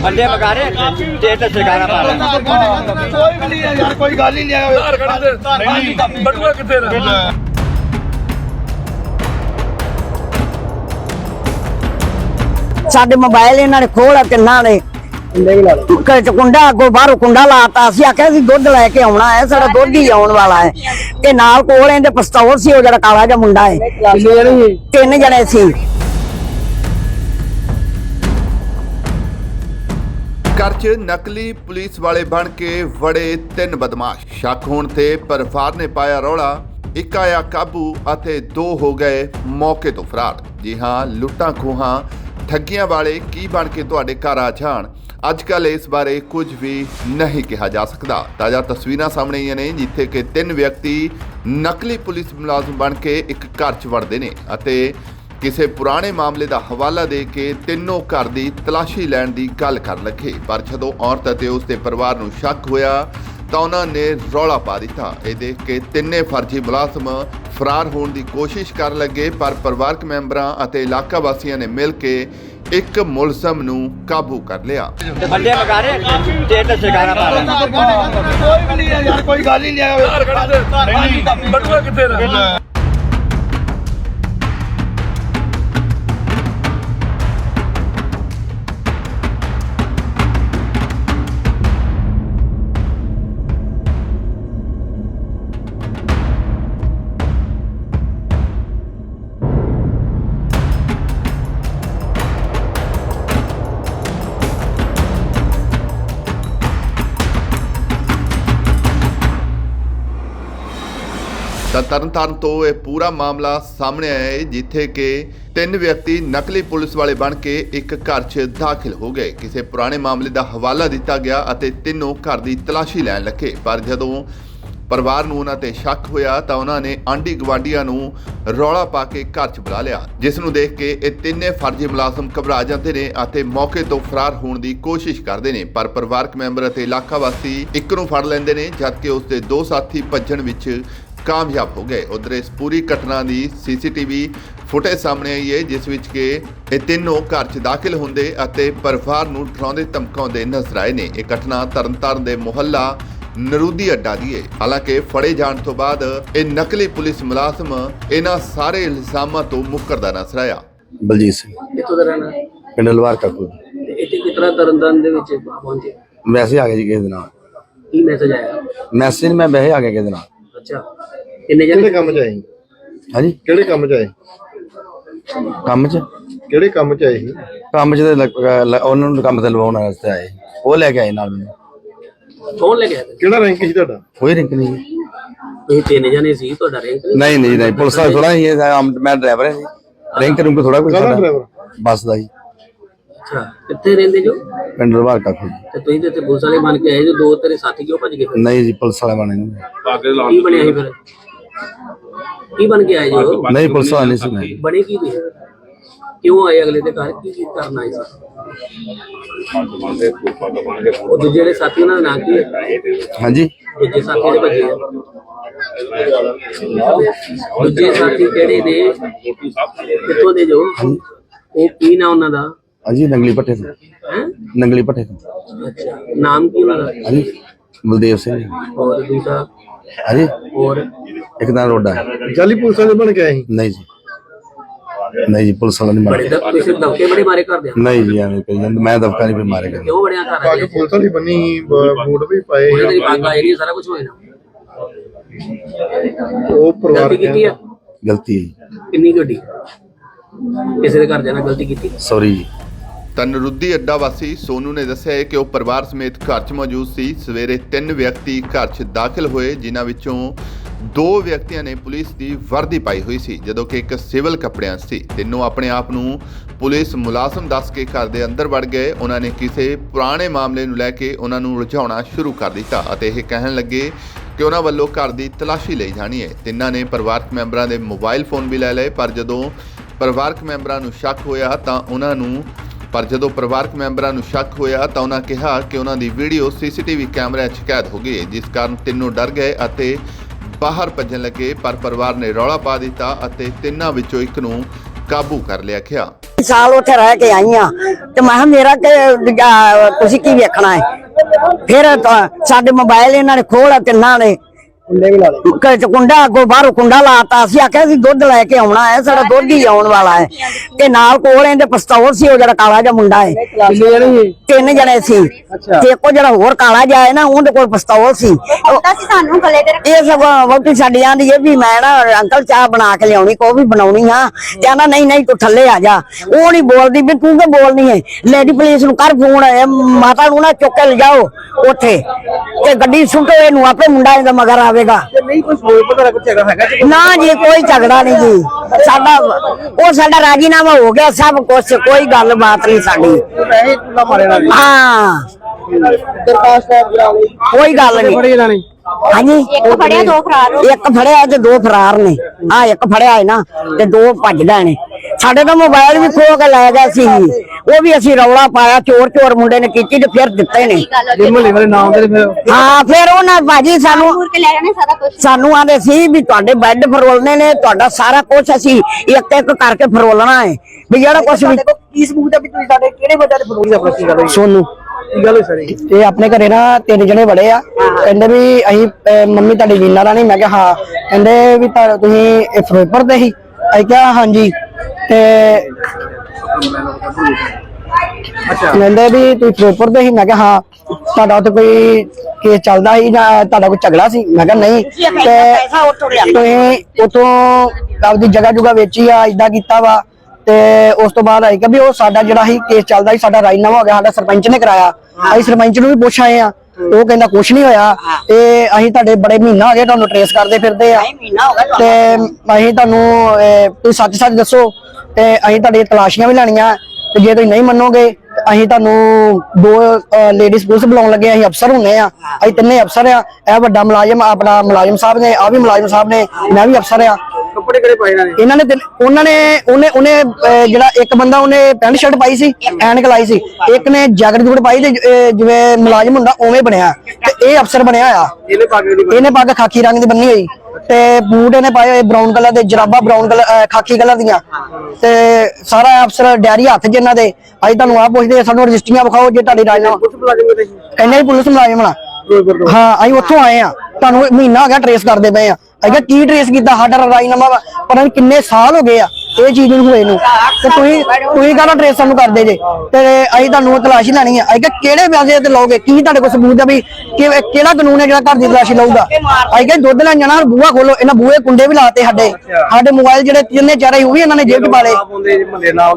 ਬੰਦੇ ਮਗਾ ਰਹੇ ਤੇ ਤੇ ਸਰਕਾਰਾਂ ਪਾ ਰਹੇ ਕੋਈ ਵੀ ਨਹੀਂ ਹੈ ਯਾਰ ਕੋਈ ਗੱਲ ਹੀ ਨਹੀਂ ਦੇ ਬਟੂਆ ਕਿੱਥੇ ਦਾ? ਸਾਡੇ ਮੋਬਾਈਲ ਇਹਨਾਂ ਨੇ ਖੋਲ ਕਿੰਨਾ ਨੇ? ਕੁੱਕਰ ਚ ਕੁੰਡਾ ਅੱਗੋਂ ਬਾਹਰੋਂ ਕੁੰਡਾ ਲਾਤਾ। ਅਸੀਂ ਆਖਿਆ ਸੀ ਦੁੱਧ ਲੈ ਕੇ ਆਉਣਾ ਹੈ ਸਾਡਾ ਦੁੱਧ ਹੀ ਆਉਣ ਵਾਲਾ ਹੈ। ਤੇ ਨਾਲ ਕੋਲ ਇਹਦੇ ਪਿਸਤੌਲ ਸੀ ਉਹ ਜਿਹੜਾ ਕਾਲਾ ਜਿਹਾ ਮੁੰਡਾ ਹੈ। ਤਿੰਨ ਜਣੇ ਸੀ। ਘਰ 'ਚ ਨਕਲੀ ਪੁਲਿਸ ਵਾਲੇ ਬਣ ਕੇ ਵੜੇ ਤਿੰਨ ਬਦਮਾਸ਼। ਸ਼ੱਕ ਹੋਣ ਤੇ ਪਰਿਵਾਰ ਨੇ ਪਾਇਆ ਰੌਲਾ, ਇੱਕ ਆਇਆ ਕਾਬੂ ਅਤੇ ਦੋ ਹੋ ਗਏ ਮੌਕੇ ਤੋਂ ਫਰਾਰ। ਜੀ ਹਾਂ, ਲੁੱਟਾਂ ਖੋਹਾਂ, ਠੱਗੀਆਂ ਵਾਲੇ ਕੀ ਬਣ ਕੇ ਤੁਹਾਡੇ ਘਰ ਆ ਜਾਣ? ਅੱਜ ਕੱਲ ਇਸ ਬਾਰੇ ਕੁਝ ਵੀ ਨਹੀਂ ਕਿਹਾ ਜਾ ਸਕਦਾ। ਤਾਜ਼ਾ ਤਸਵੀਰਾਂ ਸਾਹਮਣੇ ਆਈਆਂ ਨੇ, ਜਿੱਥੇ ਕਿ ਤਿੰਨ ਵਿਅਕਤੀ ਨਕਲੀ ਪੁਲਿਸ ਮੁਲਾਜ਼ਮ ਬਣ ਕੇ ਇੱਕ ਘਰ 'ਚ ਵੜਦੇ ਨੇ ਅਤੇ ਕਿਸੇ ਪੁਰਾਣੇ ਮਾਮਲੇ ਦਾ ਹਵਾਲਾ ਦੇ ਕੇ ਤਿੰਨੋਂ ਘਰ ਦੀ ਤਲਾਸ਼ੀ ਲੈਣ ਦੀ ਗੱਲ ਕਰਨ ਲੱਗੇ। ਪਰ ਜਦੋਂ ਔਰਤ ਅਤੇ ਉਸ ਦੇ ਪਰਿਵਾਰ ਨੂੰ ਸ਼ੱਕ ਹੋਇਆ ਤਾਂ ਉਹਨਾਂ ਨੇ ਰੌਲਾ ਪਾ ਦਿੱਤਾ। ਇਹ ਦੇਖ ਕੇ ਤਿੰਨੇ ਫਰਜ਼ੀ ਮੁਲਾਜ਼ਮ ਫਰਾਰ ਹੋਣ ਦੀ ਕੋਸ਼ਿਸ਼ ਕਰਨ ਲੱਗੇ ਪਰ ਪਰਿਵਾਰਕ ਮੈਂਬਰਾਂ ਅਤੇ ਇਲਾਕਾ ਵਾਸੀਆਂ ਨੇ ਮਿਲ ਕੇ ਇੱਕ ਮੁਲਜ਼ਮ ਨੂੰ ਕਾਬੂ ਕਰ ਲਿਆ। ਬੰਦੇ ਮਗਾ ਰਹੇ ਤੇ ਤੇ ਸਰਕਾਰਾਂ ਪਾ ਰਹੇ ਕੋਈ ਵੀ ਨਹੀਂ ਯਾਰ ਕੋਈ ਗੱਲ ਹੀ ਨਹੀਂ ਦੇ ਬਟੂਆ ਕਿੱਥੇ ਦਾ ਤਾਂ ਤਰਨਤਾਰਨ ਤੋਂ ਇਹ ਪੂਰਾ ਮਾਮਲਾ ਸਾਹਮਣੇ ਆਇਆ ਹੈ, ਜਿੱਥੇ ਕਿ ਤਿੰਨ ਵਿਅਕਤੀ ਨਕਲੀ ਪੁਲਿਸ ਵਾਲੇ ਬਣ ਕੇ ਇੱਕ ਘਰ 'ਚ ਦਾਖਲ ਹੋ ਗਏ। ਕਿਸੇ ਪੁਰਾਣੇ ਮਾਮਲੇ ਦਾ ਹਵਾਲਾ ਦਿੱਤਾ ਗਿਆ ਅਤੇ ਤਿੰਨੋਂ ਘਰ ਦੀ ਤਲਾਸ਼ੀ ਲੈਣ ਲੱਗੇ। ਪਰ ਜਦੋਂ ਪਰਿਵਾਰ ਨੂੰ ਉਹਨਾਂ ਤੇ ਸ਼ੱਕ ਹੋਇਆ ਤਾਂ ਉਹਨਾਂ ਨੇ ਆਂਢੀ ਗਵਾਂਡੀਆਂ ਨੂੰ ਰੌਲਾ ਪਾ ਕੇ ਘਰ 'ਚ ਬੁਲਾ ਲਿਆ। ਜਿਸ ਨੂੰ ਦੇਖ ਕੇ ਇਹ ਤਿੰਨੇ ਫਰਜ਼ੀ ਮੁਲਾਜ਼ਮ ਘਬਰਾ ਜਾਂਦੇ ਨੇ ਅਤੇ ਮੌਕੇ ਤੋਂ ਫਰਾਰ ਹੋਣ ਦੀ ਕੋਸ਼ਿਸ਼ ਕਰਦੇ ਨੇ। ਪਰ ਪਰਿਵਾਰਕ ਮੈਂਬਰ ਅਤੇ ਇਲਾਕਾ ਵਾਸੀ ਇੱਕ ਨੂੰ ਫੜ ਲੈਂਦੇ ਨੇ, ਜਦਕਿ ਉਸ ਦੇ ਦੋ ਸਾਥੀ ਭੱਜਣ ਵਿੱਚ ਕਾਮਯਾਬ ਹੋ ਗਏ। ਉਧਰ ਇਸ ਪੂਰੀ ਘਟਨਾ ਦੀ ਸੀਸੀਟੀਵੀ ਫੁਟੇਜ ਸਾਹਮਣੇ ਆਈ ਹੈ ਜਿਸ ਵਿੱਚ ਕਿ ਇਹ ਤਿੰਨੋਂ ਘਰ 'ਚ ਦਾਖਲ ਹੁੰਦੇ ਅਤੇ ਪਰਿਵਾਰ ਨੂੰ ਡਰਾਉਂਦੇ ਧਮਕਾਉਂਦੇ ਨਜ਼ਰ ਆਏ ਨੇ। ਇਹ ਘਟਨਾ ਤਰਨਤਾਰਨ ਦੇ ਮੁਹੱਲਾ ਨਰੂਦੀ ਅੱਡਾ ਦੀ ਹੈ। ਹਾਲਾਂਕਿ ਫੜੇ ਜਾਣ ਤੋਂ ਬਾਅਦ ਇਹ ਨਕਲੀ ਪੁਲਿਸ ਮੁਲਾਜ਼ਮ ਇਹਨਾਂ ਸਾਰੇ ਇਲਜ਼ਾਮਾਂ ਤੋਂ ਮੁੱਕਰਦਾ ਨਜ਼ਰ ਆਇਆ। ਬਲਜੀਤ ਸਿੰਘ। ਕਿੱਥੋਂ ਦਾ ਰਹਿਣਾ ਹੈ? ਪਿੰਡ ਲਵਾਰ ਕਾਕੂ ਤੇ ਇੱਥੇ ਕਿਤਨਾ ਤਰਨਤਾਰਨ ਦੇ ਵਿੱਚ ਪਹੁੰਚੇ? ਮੈਸੇਜ ਆ ਗਿਆ ਜੀ ਕਿਸੇ ਦੇ ਨਾਲ। ਕੀ ਮੈਸੇਜ ਆਇਆ? ਮੈਸੇਜ ਮੈਂ ਵੈਸੇ ਆ ਗਿਆ ਕਿਸੇ ਦੇ ਨਾਲ। ਅੱਛਾ ਕਿੰਨੇ ਜਣੇ? ਕੰਮ ਚ ਆਏ? ਹਾਂਜੀ। ਕਿਹੜੇ ਕੰਮ ਚ ਆਏ? ਕੰਮ 'ਚ? ਕਿਹੜੇ ਕੰਮ ਚ ਆਏ ਸੀ? ਕੰਮ 'ਚ ਤੇ ਲੱਗ- ਲ- ਉਹਨਾਂ ਨੂੰ ਕੰਮ ਤੇ ਲਵਾਉਣ ਵਾਸਤੇ ਆਏ ਉਹ ਲੈ ਕੇ ਆਏ ਨਾਲ ਮੈਨੂੰ। ਕੌਣ ਲੈ ਗਿਆ ਕਿਹੜਾ ਰੈਂਕ ਸੀ ਤੁਹਾਡਾ? ਕੋਈ ਰਿੰਕ ਨਹੀਂ। ਜੀ। ਤੁਸੀਂ ਤਿੰਨ ਜਣੇ ਸੀ ਤੁਹਾਡਾ ਰੈਂਕ ਨਹੀਂ ਨਹੀਂ ਨਹੀਂ ਪੁਲਿਸ ਵਾਲਾ ਥੋੜਾ ਹੀ ਹੈ ਆਮ- ਮੈਂ ਡਰਾਈਵਰ ਹਾਂ ਜੀ। ਰਿੰਕ ਰੁੰਕ ਥੋੜਾ ਕੋਈ ਕਾਹਦਾ ਸਾਡਾ। driver? ਬੱਸ ਦਾ ਜੀ। ਅੱਛਾ ਕਿੱਥੇ ਰਹਿੰਦੇ ਜੋ? ਪਿੰਡ ਲਵਾਰ ਕਾਕੂ ਜੀ। ਤੇ ਤੁਸੀਂ ਤੇ ਇੱਥੇ ਪੁਲਿਸ ਵਾਲੇ ਬਣ ਕੇ ਆਏ ਜੋ ਦੋ ਤੇਰੇ ਸਾਥੀ ਕਿਉਂ ਭੱਜ ਗਏ ਫਿਰ? ਨਹੀਂ ਜੀ ਪੁਲਿਸ ਵਾਲੇ ਬਣੇ ਨਹੀਂ। ਕੀ ਬਣਿਆ ਸੀ ਫਿਰ? ਕੀ ਬਣ ਕੇ ਆਏ ਜੋ? ਨਹੀਂ ਪੁਲਿਸ ਵਾਲਾ ਨਹੀਂ ਸੀ ਮੈਂ ਬਣੇ। ਕੀ ਤੁਸੀਂ? ਕਿਉਂ ਆਏ ਅਗਲੇ ਦੇ ਘਰ? ਕੀ ਕੀ ਕਰਨ ਆਏ ਸੀ? ਉਹ ਦੂਜੇ ਜਿਹੜੇ ਸਾਥੀ ਉਹਨਾਂ ਦਾ ਨਾਂ ਕੀ ਹੈ? ਹਾਂਜੀ। ਦੂਜੇ ਸਾਥੀ ਦੇ ਭੱਜੇ ਆ। ਦੂਜੇ ਸਾਥੀ ਕਿਹੜੇ ਨੇ? ਕਿੱਥੋਂ ਦੇ ਜੋ? ਉਹ ਕੀ ਨਾ ਉਹਨਾਂ ਦਾ? ਹਾਂਜੀ ਨੰਗਲੀ ਪੱਠੇ ਤੋਂ ਹੈ ਨੰਗਲੀ ਪੱਠੇ ਤੋਂ ਅੱਛਾ ਨਾਮ ਕੀ ਉਹਨਾਂ ਦਾ ਹਾਂਜੀ ਬਲਦੇਵ ਸਿੰਘ। ਹੋਰ ਦੂਸਰਾ ਹਾਂਜੀ ਹੋਰ ਇੱਕ ਤਾਂ ਰੋਡਾ ਜਾਲੀ ਪੁਲਿਸ ਵਾਲੇ ਬਣ ਕੇ ਆਏ ਸੀ ਨਹੀਂ ਜੀ ਨਹੀਂ ਜੀ ਪੁਲਿਸ ਵਾਲਾ ਨਹੀਂ ਬੜੇ ਦ- ਤੁਸੀਂ ਦਬਕੇ ਬੜੇ ਮਾਰੇ ਕਰਦੇ ਆ ਨਹੀਂ ਜੀ ਐਵੇਂ ਕਹੀ ਜਾਂਦੇ ਮੈਂ ਦਫਕਾ ਨਹੀਂ ਫਿਰ ਮਾਰੇ ਗਏ ਕਿਉਂ ਬੜਿਆ ਕਰ ਪੱਗ ਰਹੇ ਪੁਲਿਸ ਵਾਲੀ ਬੰਨੀ ਬ- ਬੂਟ ਵੀ ਪਾਏ ਉਹਦੇ ਤੇਰੀ ਪੱਗ ਆਈ ਨਹੀਂ ਸਾਰਾ ਕੁਝ ਹੋਇਆ ਨਾ ਉਹ ਪਰਿਵਾਰ ਗਲਤੀ ਕੀਤੀ ਆ ਗਲਤੀ ਹੈ ਜੀ ਕਿੰਨੀ ਗੱਡੀ ਕਿਸੇ ਦੇ ਘਰ ਜਾਣਾ ਗਲਤੀ ਕੀਤੀ ਸੌਰੀ ਜੀ ਤਾਂ ਨਰੁੱਦੀ ਅੱਡਾ ਵਾਸੀ ਸੋਨੂ ਨੇ ਦੱਸਿਆ ਹੈ ਕਿ ਉਹ ਪਰਿਵਾਰ ਸਮੇਤ ਘਰ 'ਚ ਮੌਜੂਦ ਸੀ। ਸਵੇਰੇ ਤਿੰਨ ਵਿਅਕਤੀ ਘਰ 'ਚ ਦਾਖਲ ਹੋਏ, ਜਿਨ੍ਹਾਂ ਵਿੱਚੋਂ ਦੋ ਵਿਅਕਤੀਆਂ ਨੇ ਪੁਲਿਸ ਦੀ ਵਰਦੀ ਪਾਈ ਹੋਈ ਸੀ, ਜਦੋਂ ਕਿ ਇੱਕ ਸਿਵਲ ਕੱਪੜਿਆਂ ਸੀ। ਤਿੰਨੋਂ ਆਪਣੇ ਆਪ ਨੂੰ ਪੁਲਿਸ ਮੁਲਾਜ਼ਮ ਦੱਸ ਕੇ ਘਰ ਦੇ ਅੰਦਰ ਵੜ ਗਏ। ਉਹਨਾਂ ਨੇ ਕਿਸੇ ਪੁਰਾਣੇ ਮਾਮਲੇ ਨੂੰ ਲੈ ਕੇ ਉਹਨਾਂ ਨੂੰ ਉਲਝਾਉਣਾ ਸ਼ੁਰੂ ਕਰ ਦਿੱਤਾ ਅਤੇ ਇਹ ਕਹਿਣ ਲੱਗੇ ਕਿ ਉਹਨਾਂ ਵੱਲੋਂ ਘਰ ਦੀ ਤਲਾਸ਼ੀ ਲਈ ਜਾਣੀ ਹੈ। ਤਿੰਨਾਂ ਨੇ ਪਰਿਵਾਰਕ ਮੈਂਬਰਾਂ ਦੇ ਮੋਬਾਈਲ ਫੋਨ ਵੀ ਲੈ ਲਏ, ਪਰ ਜਦੋਂ ਪਰਿਵਾਰਕ ਮੈਂਬਰਾਂ ਨੂੰ ਸ਼ੱਕ ਹੋਇਆ ਤਾਂ ਉਹਨਾਂ ਨੂੰ ਪਰ ਜਦੋਂ ਪਰਿਵਾਰਕ ਮੈਂਬਰਾਂ ਨੂੰ ਸ਼ੱਕ ਹੋਇਆ ਤਾਂ ਉਹਨਾਂ ਕਿਹਾ ਕਿ ਉਹਨਾਂ ਦੀ ਵੀਡੀਓ ਸੀਸੀਟੀਵੀ ਕੈਮਰੇ 'ਚ ਕੈਦ ਹੋ ਗਈ, ਜਿਸ ਕਾਰਨ ਤਿੰਨੋਂ ਡਰ ਗਏ ਅਤੇ ਬਾਹਰ ਭੱਜਣ ਲੱਗੇ, ਪਰ ਪਰਿਵਾਰ ਨੇ ਰੌਲਾ ਪਾ ਦਿੱਤਾ ਅਤੇ ਤਿੰਨਾਂ ਵਿੱਚੋਂ ਇੱਕ ਨੂੰ ਕਾਬੂ ਕਰ ਲਿਆ ਗਿਆ। ਸਾਲ ਉੱਥੇ ਰਹਿ ਕੇ ਆਈ ਆ ਤੇ ਮੈਂ ਕਿਹਾ, ਮੇਰਾ ਕਿ ਤੁਸੀਂ ਕੀ ਵੇਖਣਾ ਹੈ? ਫਿਰ ਸਾਡੇ ਮੋਬਾਈਲ ਇਹਨਾਂ ਨੇ ਖੋਲ ਤਿੰਨਾਂ ਨੇ ਕੁੰਡੇ ਚ ਕੁੰਡਾ ਅੱਗੋਂ ਬਾਹਰੋਂ ਕੁੰਡਾ ਲਾਤਾ। ਅਸੀਂ ਆਖਿਆ ਸੀ ਦੁੱਧ ਲੈ ਕੇ ਆਉਣਾ ਹੈ ਸਾਡਾ ਦੁੱਧ ਹੀ ਆਉਣ ਵਾਲਾ ਹੈ। ਤੇ ਨਾਲ ਕੋਲ ਇਹਦੇ ਪਿਸਤੌਲ ਸੀ ਉਹ ਜਿਹੜਾ ਕਾਲਾ ਜਿਹਾ ਮੁੰਡਾ ਹੈ। ਤਿੰਨ ਜਣੇ ਸੀ। ਤੇ ਇੱਕੋ ਜਿਹੜਾ ਹੋਰ ਕਾਲਾ ਜਿਹਾ ਹੈ ਨਾ ਉਹਦੇ ਕੋਲ ਪਿਸਤੌਲ ਸੀ। ਪਤਾ ਸੀ ਸਾਨੂੰ ਗਲੇ ਤੇ ਇਹ ਸਭ ਵੋਟੀ ਸਾਡੀ ਆਂਦੀ ਹੈ ਵੀ ਮੈਂ ਨਾ ਅੰਕਲ ਚਾਹ ਬਣਾ ਕੇ ਲਿਆਉਣੀ ਕੋ ਵੀ ਬਣਾਉਣੀ ਆ। ਤੇ ਆਂਦਾ ਨਹੀਂ ਨਹੀਂ ਤੂੰ ਥੱਲੇ ਆ ਜਾ। ਉਹ ਨਹੀਂ ਬੋਲਦੀ ਵੀ ਤੂੰ ਕਿ ਬੋਲਨੀ ਹੈ? ਲੇਡੀ ਪੁਲਿਸ ਨੂੰ ਕਰ ਫੋਨ ਇਹ ਮਾਤਾ ਨੂੰ ਨਾ ਚੁੱਕ ਕੇ ਲਿਜਾਓ ਉੱਥੇ। ਤੇ ਗੱਡੀ ਸੁੱਟੋ ਇਹਨੂੰ ਆਪੇ ਮੁੰਡਾ ਇਹਦਾ ਮਗਰ ਆਵੇਗਾ ਨਹੀਂ ਕੋਈ ਸੋਚ ਪਤਾ ਕੁਝ ਹੈਗਾ ਹੈਗਾ ਜੀ? ਨਾ ਜੀ ਕੋਈ ਝਗੜਾ ਨਹੀਂ ਜੀ। ਸਾਡਾ ਉਹ ਸਾਡਾ ਰਾਜੀਨਾਮਾ ਹੋ ਗਿਆ ਸਭ ਕੁਝ ਕੋਈ ਗੱਲ ਬਾਤ ਨਹੀਂ ਸਾਡੀ। ਪੈਸੇ ਤੁਲਾ ਮਾਰੇ ਨਾਲ ਹਾਂ। ਦਰਖਾਸਤ ਲਈ। ਕੋਈ ਗੱਲ ਨਹੀਂ। ਬੜੀ ਰਾਣੀ ਹਾਂਜੀ? ਇੱਕ ਫੜਿਆ ਦੋ ਫਰਾਰ ਇੱਕ ਫੜਿਆ ਤੇ ਦੋ ਫਰਾਰ ਨੇ। ਆ ਇੱਕ ਫੜਿਆ ਹੈ ਨਾ ਤੇ ਦੋ ਭੱਜ ਨੇ। ਸਾਡੇ ਤਾਂ ਮੋਬਾਈਲ ਵੀ ਖੋ ਕੇ ਲੈ ਗਏ ਸੀ। ਉਹ ਵੀ ਅਸੀਂ ਰੌਲਾ ਪਾਇਆ ਚੋਰ ਚੋਰ ਮੁੰਡੇ ਨੇ ਕੀਤੀ ਤੇ ਫਿਰ ਦਿੱਤੇ ਨੇ। ਜੇ ਮਹੱਲੇ ਵਾਲੇ ਨਾਮ ਦੇ ਫਿਰ। ਹਾਂ ਫਿਰ ਉਹਨਾਂ ਭਾਜੀ ਸਾਨੂੰ ਕੇ ਸਾਨੂੰ ਆਂਦੇ ਸੀ ਵੀ ਤੁਹਾਡੇ ਬੈੱਡ ਫਰੋਲਨੇ ਨੇ ਤੁਹਾਡਾ ਸਾਰਾ ਕੁਝ ਅਸੀਂ ਇੱਕ ਇੱਕ ਕਰਕੇ ਫਰੋਲਣਾ ਹੈ ਵੀ ਜਿਹੜਾ ਕੁਝ ਵੀ ਕੀ ਸਬੂਤ ਹੈ ਵੀ ਤੁਸੀਂ ਸਾਡੇ ਕਿਹੜੇ ਵਜ੍ਹਾ ਤੇ ਫਰੋਈ ਦਾ ਪ੍ਰਤੀ ਗੱਲ ਸੋਨੂੰ। ਕੀ ਗੱਲ ਹੋਈ ਸਾਰੀ? ਇਹ ਆਪਣੇ ਘਰੇ ਨਾ ਤਿੰਨ ਜਣੇ ਬੜੇ ਆ। ਕਹਿੰਦੇ ਵੀ ਅਸੀਂ ਅਹ, ਮੰਮੀ ਤੁਹਾਡੀ ਨੀਨਾ ਰਾਣੀ ਮੈਂ ਕਿਹਾ ਹਾਂ। ਕਹਿੰਦੇ ਵੀ ਤਾਂ ਤੁਸੀਂ ਇਹ ਫਿਰੋਜ਼ਪੁਰ ਦੇ ਹੀ ਅਸੀਂ ਕਿਹਾ ਹਾਂਜੀ। ਤੇ ਕਹਿੰਦੇ ਵੀ ਤੁਸੀਂ ਫਿਰੋਜ਼ਪੁਰ ਦੇ ਹੀ ਮੈਂ ਕਿਹਾ ਹਾਂ ਤੁਹਾਡਾ ਉੱਥੇ ਕੋਈ ਕੇਸ ਚੱਲਦਾ ਸੀ ਜਾਂ ਤੁਹਾਡਾ ਕੋਈ ਝਗੜਾ ਸੀ? ਮੈਂ ਕਿਹਾ ਨਹੀਂ। ਤੇ ਤੁਸੀਂ ਉਤੋਂ ਆਪਦੀ ਜਗ੍ਹਾ ਜੁਗਾ ਵੇਚੀ ਆ ਇਦਾਂ ਕੀਤਾ ਵਾ। ਤੇ ਉਸ ਤੋਂ ਬਾਅਦ ਆਈ ਕਿ ਵੀ ਉਹ ਸਾਡਾ ਜਿਹੜਾ ਸੀ ਕੇਸ ਚੱਲਦਾ ਸੀ ਸਾਡਾ ਰਾਜੀਨਾਮਾ ਹੋ ਗਿਆ ਸਾਡਾ ਸਰਪੰਚ ਨੇ ਕਰਾਇਆ। ਅਸੀਂ ਸਰਪੰਚ ਨੂੰ ਵੀ ਪੁੱਛ ਆਏ ਆ। ਉਹ ਕਹਿੰਦਾ ਕੁਝ ਨਹੀਂ ਹੋਇਆ। ਤੇ ਅਸੀਂ ਤੁਹਾਡੇ ਬੜੇ ਮਹੀਨਾ ਹੋ ਗਿਆ ਤੁਹਾਨੂੰ ਟਰੇਸ ਕਰਦੇ ਫਿਰਦੇ ਆ। ਤੇ ਅਸੀਂ ਤੁਹਾਨੂੰ ਤੁਸੀਂ ਸੱਚ ਸੱਚ ਦੱਸੋ। ਤੇ ਅਸੀਂ ਤੁਹਾਡੀ ਤਲਾਸ਼ੀਆਂ ਵੀ ਲੈਣੀਆਂ। ਤੇ ਜੇ ਤੁਸੀਂ ਨਹੀਂ ਮੰਨੋਗੇ ਤੇ ਅਸੀਂ ਤੁਹਾਨੂੰ ਦੋ ਲੇਡੀਜ਼ ਪੁਲਿਸ ਬੁਲਾਉਣ ਲੱਗੇ ਅਸੀਂ ਅਫਸਰ ਹੁੰਨੇ ਆ ਅਸੀਂ ਤਿੰਨੇ ਅਫਸਰ ਆ ਇਹ ਵੱਡਾ ਮੁਲਾਜ਼ਮ ਆਪਣਾ ਮੁਲਾਜ਼ਮ ਸਾਹਿਬ ਨੇ ਆ ਵੀ ਮੁਲਾਜ਼ਮ ਸਾਹਿਬ ਨੇ। ਮੈਂ ਵੀ ਅਫਸਰ ਆ ਕੱਪੜੇ ਕਿਹੜੇ ਪਾਏ ਇਹਨਾਂ ਨੇ? ਇਹਨਾਂ ਨੇ ਤਿੰਨ- ਉਹਨਾਂ ਨੇ ਉਹਨੇ ਉਹਨੇ ਅਹ, ਜਿਹੜਾ ਇੱਕ ਬੰਦਾ ਉਹਨੇ ਪੈਂਟ ਸ਼ਰਟ ਪਾਈ ਸੀ ਐਨਕ ਲਾਈ ਸੀ। ਇੱਕ ਨੇ ਜੈਕਟ ਜੁਕਟ ਪਾਈ ਤੇ ਅਹ, ਜਿਵੇਂ ਮੁਲਾਜ਼ਮ ਹੁੰਦਾ ਉਵੇਂ ਬਣਿਆ। ਤੇ ਇਹ ਅਫਸਰ ਬਣਿਆ ਆ ਇਹਨੇ ਇਹਨੇ ਪੱਗ ਖਾਕੀ ਰੰਗ ਦੀ ਬੰਨੀ ਹੋਈ। ਤੇ ਬੂਟ ਇਹਨੇ ਪਾਏ ਹੋਏ ਬ੍ਰਾਊਨ ਕਲਰ ਦੇ ਜਰਾਬਾ ਬ੍ਰਾਊਨ ਕਲਰ ਖਾਕੀ ਕਲਰ ਦੀਆਂ। ਤੇ ਸਾਰਾ ਅਫਸਰ ਡੈਰੀ ਹੱਥ ਇਹਨਾਂ ਦੇ। ਅੱਜ ਤੁਹਾਨੂੰ ਆ ਪੁੱਛਦੇ ਆ, ਸਾਨੂੰ ਰਜਿਸਟਰੀਆਂ ਵਿਖਾਓ ਜੇ ਤੁਹਾਡੀ ਰਾਜਨਾਮਾ ਕੁਝ ਮੁਲਾਜ਼ਮ ਕਹਿੰਦੇ ਜੀ ਪੁਲਿਸ ਮੁਲਾਜ਼ਮ ਨਾ ਹਾਂ ਅਸੀਂ ਉੱਥੋਂ ਆਏ ਆ। ਤੁਹਾਨੂੰ ਮਹੀਨਾ ਹੋ ਗਿਆ ਟਰੇਸ ਕਰਦੇ ਪਏ ਆ। ਅਸੀਂ ਕਿਹਾ ਕੀ ਟਰੇਸ ਕੀਤਾ? ਸਾਡਾ ਰਾਜਨਾਮਾ ਪਤਾ ਨੀ ਕਿੰਨੇ ਸਾਲ ਹੋ ਗਏ ਆ। ਇਹ ਚੀਜ਼ ਨੂੰ ਹੋਏ ਨੂੰ। ਤੇ ਤੁਸੀਂ ਤੁਸੀਂ ਕਾਹਦਾ ਟਰੇਸ ਸਾਨੂੰ ਕਰਦੇ ਜੇ? ਤੇ ਅਸੀਂ ਤੁਹਾਨੂੰ ਤਲਾਸ਼ੀ ਲੈਣੀ ਆ। ਅਸੀਂ ਕਿਹਾ, ਕਿਹੜੇ ਵਿਆਜੇ ਤੇ ਲਓਗੇ? ਕੀ ਤੁਹਾਡੇ ਕੋਲ ਸਬੂਤ ਆ ਵੀ ਕਿ- ਕਿਹੜਾ ਕਾਨੂੰਨ ਹੈ ਜਿਹੜਾ ਘਰ ਦੀ ਤਲਾਸ਼ੀ ਲਊਗਾ? ਅਸੀਂ ਕਿਹਾ, ਦੁੱਧ ਲੈਣ ਜਾਣਾ, ਬੂਹਾ ਖੋਲੋ, ਇਹਨਾਂ ਬੂਹੇ ਕੁੰਡੇ ਵੀ ਲਾਤੇ ਸਾਡੇ। ਸਾਡੇ ਮੋਬਾਈਲ ਜਿਹੜੇ ਜਿੰਨੇ ਚਾਰੇ ਉਹ ਵੀ ਇਹਨਾਂ ਨੇ ਜੇਬ 'ਚ ਪਾ ਲਏ।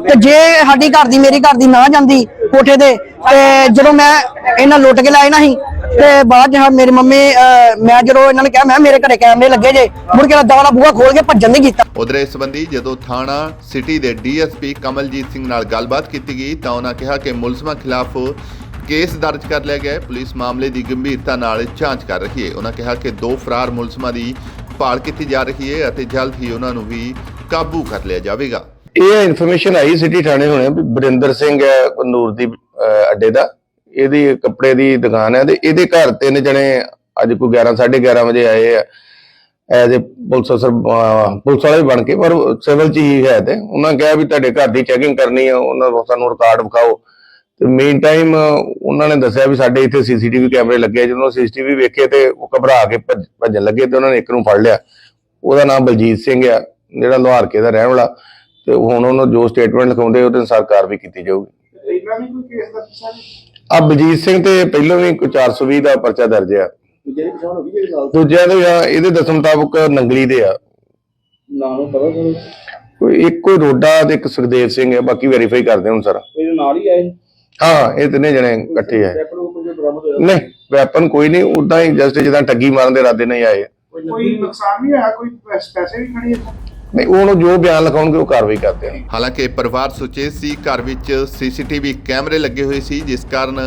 ਤੇ ਜੇ ਸਾਡੀ ਘਰ ਦੀ ਮੇਰੀ ਘਰ ਦੀ ਨਾ ਜਾਂਦੀ ਕੋਠੇ ਤੇ ਤੇ ਜਦੋਂ ਮੈਂ ਇਹਨਾਂ ਲੁੱਟ ਕੇ ਲਾਏ ਨਾ ਸੀ ਤੇ ਬਾਅਦ ਚ ਮੇਰੀ ਮੰਮੀ ਮੈਂ ਜਦੋਂ ਇਹਨਾਂ ਨੇ ਕਿਹਾ ਮੈਂ ਮੇਰੇ ਘਰੇ ਕੈਮਰੇ ਲੱਗੇ ਜੇ ਮੁੜ ਕੇ ਦਵਾਲਾ ਬੂਹਾ ਖੋਲ ਕੇ ਭੱਜਣ ਨਹੀਂ ਕੀਤਾ। ਉਧਰ ਇਸ ਸੰਬੰਧੀ ਜਦੋਂ ਥਾਣਾ ਸਿਟੀ ਦੇ ਡੀਐਸਪੀ ਕਮਲਜੀਤ ਸਿੰਘ ਨਾਲ ਗੱਲਬਾਤ ਕੀਤੀ ਗਈ ਤਾਂ ਉਹਨਾਂ ਕਿਹਾ ਕਿ ਮੁਲਜ਼ਮਾਂ ਖਿਲਾਫ ਕੇਸ ਦਰਜ ਕਰ ਲਿਆ ਗਿਆ ਹੈ। ਪੁਲਿਸ ਮਾਮਲੇ ਦੀ ਗੰਭੀਰਤਾ ਨਾਲ ਜਾਂਚ ਕਰ ਰਹੀ ਹੈ। ਉਹਨਾਂ ਕਿਹਾ ਕਿ ਦੋ ਫਰਾਰ ਮੁਲਜ਼ਮਾਂ ਦੀ ਭਾਲ ਕੀਤੀ ਜਾ ਰਹੀ ਹੈ ਅਤੇ ਜਲਦ ਹੀ ਉਹਨਾਂ ਨੂੰ ਵੀ ਕਾਬੂ ਕਰ ਲਿਆ ਜਾਵੇਗਾ। ਇਹ ਇਨਫੋਰਮੇਸ਼ਨ ਆਈ ਸਿਟੀ ਥਾਣੇ ਹੋਣੇ ਵੀ ਬਰਿੰਦਰ ਸਿੰਘ ਹੈ ਨੂਰ ਦੀ ਅਹ, ਅੱਡੇ ਦਾ। ਇਹਦੀ ਕੱਪੜੇ ਦੀ ਦੁਕਾਨ ਹੈ ਤੇ ਇਹਦੇ ਘਰ ਤਿੰਨ ਜਣੇ ਅੱਜ ਕੋਈ 11 11:30 ਵਜੇ ਆਏ ਆ। ਐਜ਼ ਅ ਪੁਲਿਸ ਅਫਸਰ ਪੁਲਿਸ ਵਾਲੇ ਬਣ ਕੇ, ਪਰ ਸਿਵਲ ਚ ਹੀ ਹੈ ਤੇ ਉਹਨਾਂ ਕਿਹਾ ਵੀ ਤੁਹਾਡੇ ਘਰ ਦੀ ਚੈਕਿੰਗ ਕਰਨੀ ਆ, ਉਹਨਾਂ ਨੂੰ ਸਾਨੂੰ ਰਿਕਾਰਡ ਵਿਖਾਓ। ਤੇ ਮੇਨ ਟਾਈਮ ਉਹਨਾਂ ਨੇ ਦੱਸਿਆ ਵੀ ਸਾਡੇ ਇੱਥੇ ਸੀਸੀਟੀਵੀ ਕੈਮਰੇ ਲੱਗੇ ਜਦੋਂ ਸੀਸੀਟੀਵੀ ਵੇਖੇ ਤੇ ਉਹ ਘਬਰਾ ਕੇ ਭੱਜਣ ਲੱਗੇ ਤੇ ਉਹਨਾਂ ਨੇ ਇੱਕ ਨੂੰ ਫੜ ਲਿਆ। ਉਹਦਾ ਨਾਮ ਬਲਜੀਤ ਸਿੰਘ ਆ, ਜਿਹੜਾ ਲੋਹਾਰਕੇ ਦਾ ਰਹਿਣ ਵਾਲਾ। ਤੇ ਹੁਣ ਉਹਨੂੰ ਜੋ ਸਟੇਟਮੈਂਟ ਲਿਖਾਉਂਦੇ, ਉਹਦੇ ਅਨੁਸਾਰ ਕਾਰਵਾਈ ਕੀਤੀ ਜਾਊਗੀ। ਇਹਨਾਂ ਵੀ ਕੋਈ ਕੇਸ ਦਾ ਪਿੱਛਾ ਆ ਬਲਜੀਤ ਸਿੰਘ ਤੇ ਪਹਿਲਾਂ ਵੀ ਕੋਈ 420 ਦਾ ਪਰਚਾ ਦਰਜ ਆ। ਜਿਹੜੀ ਪਛਾਣ ਹੋ ਗਈ ਜਿਹੜੀ ਨਾਲ ਦੂਜਿਆਂ ਦੇ ਆ ਇਹਦੇ ਦੱਸਣ ਮੁਤਾਬਕ ਨੰਗਲੀ ਦੇ ਆ। ਨਾਲੋਂ ਪਤਾ ਤੁਹਾਨੂੰ? ਕੋਈ ਇੱਕ ਕੋਈ ਰੋਡਾ ਤੇ ਇੱਕ ਸੁਖਦੇਵ ਸਿੰਘ ਹੈ ਬਾਕੀ ਵੈਰੀਫਾਈ ਕਰਦੇ ਹੁਣ ਸਾਰਾ। ਇਹਦੇ ਨਾਲ ਹੀ ਆਏ? ਹਾਂ ਇਹ ਤਿੰਨੇ ਜਣੇ ਇਕੱਠੇ ਆ। ਰੈਪਰ ਨੂੰ ਕੋਈ ਬਰਾਮਦ ਹੋਇਆ? ਨਹੀਂ ਵੈਪਨ ਕੋਈ ਨਹੀਂ ਉਦਾਂ ਹੀ ਜਸਟ ਜਿੱਦਾਂ ਠੱਗੀ ਮਾਰਨ ਦੇ ਇਰਾਦੇ ਨਾਲ ਹੀ ਆਏ ਆ। ਕੋਈ ਨੁਕਸਾਨ ਨਹੀਂ ਹੋਇਆ? ਕੋਈ ਪੈਸੇ ਵੀ ਖੜੇ ਨਹੀਂ, ਉਹਨੂੰ ਜੋ ਬਿਆਨ ਲਿਖਾਉਣਗੇ ਉਹ ਕਾਰਵਾਈ ਕਰਦੇ ਆ ਹਾਲਾਂਕਿ ਪਰਿਵਾਰ ਸੁਚੇਤ ਸੀ, ਘਰ ਵਿੱਚ ਸੀਸੀਟੀਵੀ ਕੈਮਰੇ ਲੱਗੇ ਹੋਏ ਸੀ, ਜਿਸ ਕਾਰਨ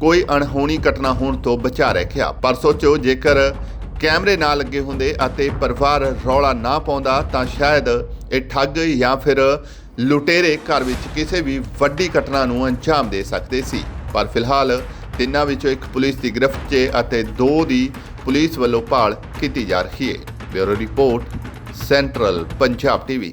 ਕੋਈ ਅਣਹੋਣੀ ਘਟਨਾ ਹੋਣ ਤੋਂ ਬਚਾ ਰੱਖਿਆ। ਪਰ ਸੋਚੋ, ਜੇਕਰ ਕੈਮਰੇ ਨਾ ਲੱਗੇ ਹੁੰਦੇ ਅਤੇ ਪਰਿਵਾਰ ਰੌਲਾ ਨਾ ਪਾਉਂਦਾ, ਤਾਂ ਸ਼ਾਇਦ ਇਹ ਠੱਗ ਜਾਂ ਫਿਰ ਲੁਟੇਰੇ ਘਰ ਵਿੱਚ ਕਿਸੇ ਵੀ ਵੱਡੀ ਘਟਨਾ ਨੂੰ ਅੰਜਾਮ ਦੇ ਸਕਦੇ ਸੀ। ਪਰ ਫਿਲਹਾਲ ਤਿੰਨਾਂ ਵਿੱਚੋਂ ਇੱਕ ਪੁਲਿਸ ਦੀ ਗ੍ਰਿਫਤ 'ਚ ਅਤੇ ਦੋ ਦੀ ਪੁਲਿਸ ਵੱਲੋਂ ਭਾਲ ਕੀਤੀ ਜਾ ਰਹੀ ਹੈ। Bureau report central Punjab TV